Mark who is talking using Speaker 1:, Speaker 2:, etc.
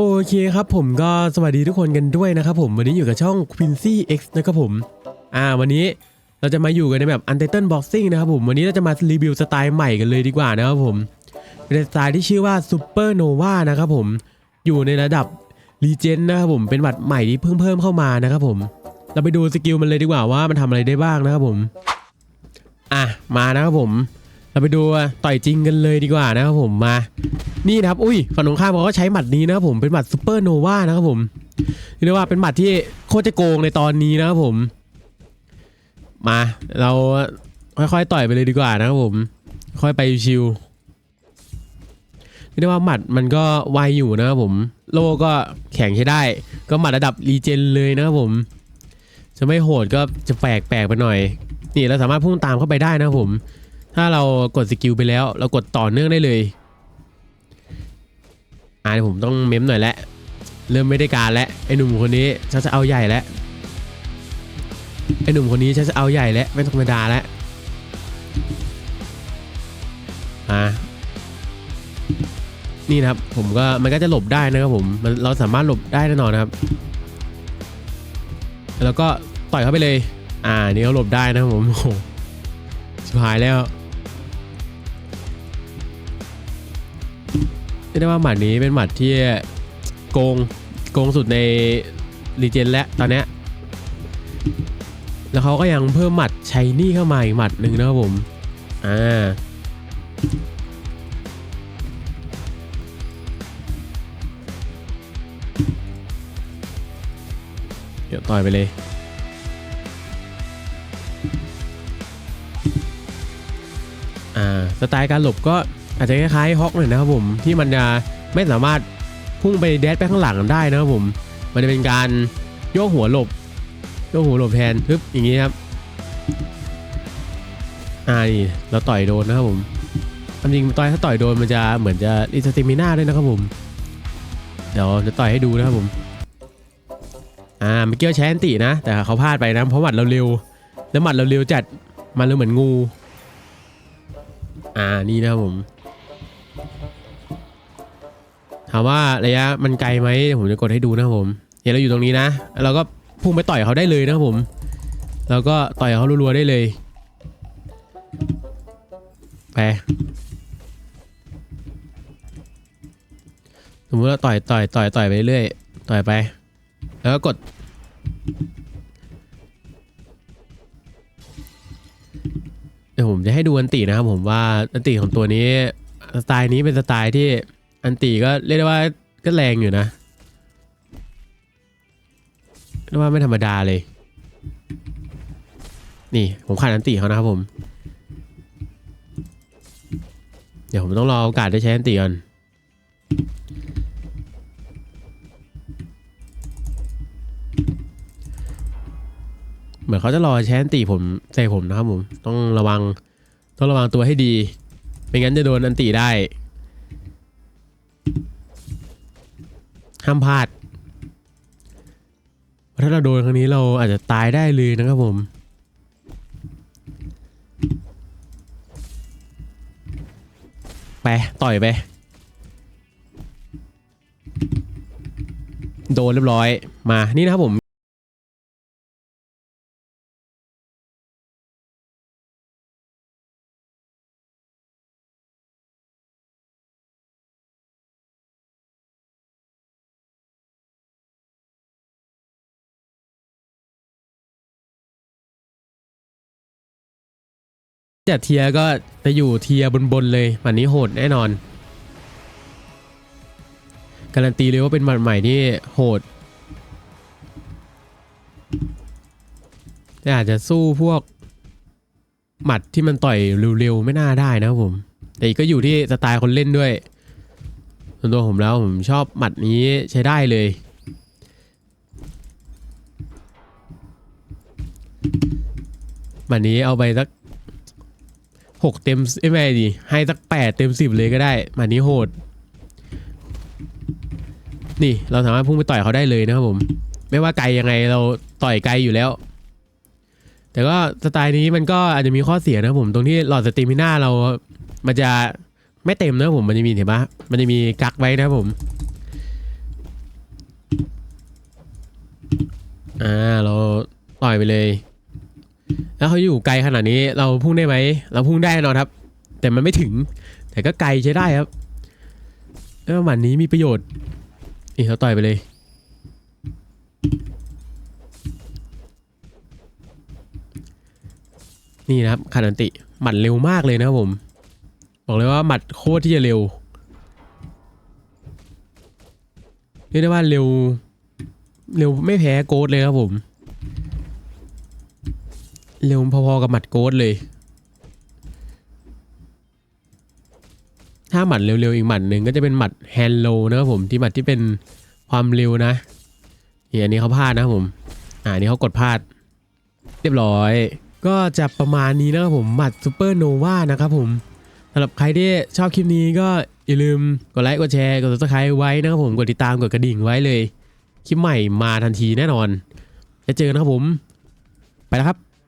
Speaker 1: โอเคครับผมก็สวัสดีทุกคนกันด้วยนะครับผมวันนี้อยู่กับช่อง Quincy X นะครับผม อ่าวันนี้เราจะมาอยู่กันในแบบ Untitled Boxing นะครับผมวันนี้เราจะมารีวิวสไตล์ใหม่กันเลยดีกว่านะครับผมเป็นสไตล์ที่ชื่อว่า Super Nova นะครับผมอยู่ในระดับ Legend นะครับผมเป็นบัตรใหม่ที่เพิ่งเพิ่มเข้ามานะครับผม เราไปดูสกิลมันเลยดีกว่าว่ามันทำอะไรได้บ้างนะครับผม อะมานะครับผม เราไปดูต่อยจริงกันเลยดีกว่านะครับผมมา นี่นะครับอุ้ยฝั่งตรงข้ามเขาก็ใช้หมัดนี้นะครับผมเป็นหมัดซูเปอร์โนวานะครับผมเรียกว่าเป็นหมัดที่โคตรจะโกงในตอนนี้นะครับผม มาเราค่อยๆต่อยไปเลยดีกว่านะครับผม ค่อยไปชิวเรียกว่าหมัดมันก็ไวอยู่นะครับผม โลก็แข็งใช้ได้ ก็หมัดระดับรีเจนเลยนะครับผม จะไม่โหดก็จะแปลกแปลกๆไปหน่อย นี่เราสามารถพุ่งตามเข้าไปได้นะครับผม ถ้าเรากดสกิลไปแล้ว เรากดต่อเนื่องได้เลยอ่าเดี๋ยวผมต้องเม้มหน่อยแล้วเริ่มไม่ได้การแล้วไอ้หนุ่มคนนี้ชักจะเอาใหญ่แล้วไอ้หนุ่มคนนี้ชักจะเอาใหญ่แล้วไม่ธรรมดาแล้วอ่านี่นะครับผมก็มันก็จะหลบได้นะครับผมมันเราสามารถหลบได้แน่นอนนะครับ แล้วก็ต่อยเข้าไปเลย อ่านี่เขาหลบได้นะครับผมโอ้โหชิบหายแล้ว ได้ว่าหมัดนี้เป็นหมัดที่โกงโกงสุดในรีเจนและตอนเนี้ยแล้วเขาก็ยังเพิ่มหมัดชัยนี่เข้ามาอีกหมัดหนึ่งนะครับผม อ่า เดี๋ยวต่อยไปเลย อ่า สไตล์การหลบก็ อาจจะคล้ายๆฮอกหน่อยนะครับผมที่มันจะไม่สามารถพุ่งไปแดดไปข้างหลังได้นะครับผม มันจะเป็นการโยกหัวหลบโยกหัวหลบแทนทึบอย่างนี้ครับอ่านี่เราต่อยโดนนะครับผมความจริงต่อยถ้าต่อยโดนมันจะเหมือนจะอิสติมิน่าด้วยนะครับผม เดี๋ยวจะต่อยให้ดูนะครับผม อ่าเมื่อกี้ใช้แอนตินะ แต่เขาพลาดไปนะเพราะหมัดเราเร็ว แล้วหมัดเราเร็วจัดมันเลยเหมือนงู อ่านี่นะครับผม ถามว่าระยะมันไกลไหมผมจะกดให้ดูนะครับผมเห็นเราอยู่ตรงนี้นะเราก็พุ่งไปต่อยเขาได้เลยนะครับผม แล้วก็ต่อยเขารัวๆได้เลยไปสมมติเราต่อยต่อยต่อยต่อยไปเรื่อยต่อยไป แล้วก็กด เดี๋ยวผมจะให้ดูอันตินะครับผมว่าอันติของตัวนี้สไตล์นี้เป็นสไตล์ที่ อันติก็เรียกได้ว่าก็แรงอยู่นะเรียกว่าไม่ธรรมดาเลย นี่ผมขาดอันติเขานะครับผม เดี๋ยวผมต้องรอโอกาสได้ใช้อันติก่อนเหมือนเขาจะรอแชนตีผมใส่ผมนะครับผม ต้องระวังต้องระวังตัวให้ดี ไม่งั้นจะโดนอันตีได้ ห้ามพลาด ถ้าเราโดนครั้งนี้เราอาจจะตายได้เลยนะครับผมไปต่อยไป โดนเรียบร้อยมานี่นะครับผม จากเทียก็จะอยู่เทียร์บนๆเลยหมัดนี้โหดแน่นอน การันตีเลยว่าเป็นหมัดใหม่ที่โหดแต่อาจจะสู้พวกหมัดที่มันต่อยเร็วๆไม่น่าได้นะผม แต่ก็อยู่ที่สไตล์คนเล่นด้วยส่วนตัวผมแล้วผมชอบหมัดนี้ใช้ได้เลย หมัดนี้เอาไปสัก หกเต็มไม่ดี ให้สักแปดเต็มสิบเลยก็ได้มานี้โหด นี่เราสามารถพุ่งไปต่อยเขาได้เลยนะครับผม ไม่ว่าไกลยังไงเราต่อยไกลอยู่แล้ว แต่ก็สไตล์นี้มันก็อาจจะมีข้อเสียนะผมตรงที่หลอดสตรีมิน่าเรามันจะไม่เต็มนะผมมันจะมีเห็นปะมันจะมีกักไว้นะผมอ่าเราต่อยไปเลย แล้วเขาอยู่ไกลขนาดนี้เราพุ่งได้ไหม เราพุ่งได้แน่นอนครับ แต่มันไม่ถึง แต่ก็ไกลใช้ได้ครับแล้วหมันนี้มีประโยชน์นี่เราต่อยไปเลย นี่นะครับคานันติหมัดเร็วมากเลยนะครับผม บอกเลยว่าหมัดโคตรที่จะเร็วเรียกได้ว่าเร็ว เร็วไม่แพ้โกดเลยครับผม เร็วพอๆกับหมัดโกดเลย ถ้าหมัดเร็วๆอีกหมัดหนึ่งก็จะเป็นหมัดแฮนโลนะครับผมที่หมัดที่เป็นความเร็วนะนี่อันนี้เขาพลาดนะครับผม อ่านนี้เขากดพลาด เรียบร้อย ก็จะประมาณนี้นะครับผมหมัดซูเปอร์โนวานะครับผมสำหรับใครที่ชอบคลิปนี้ก็อย่าลืมกดไลค์กดแชร์กด subscribe ไว้นะครับผมกดติดตามกดกระดิ่งไว้เลย คลิปใหม่มาทันทีแน่นอนจะเจอกันนะครับผม ไปแล้วครับ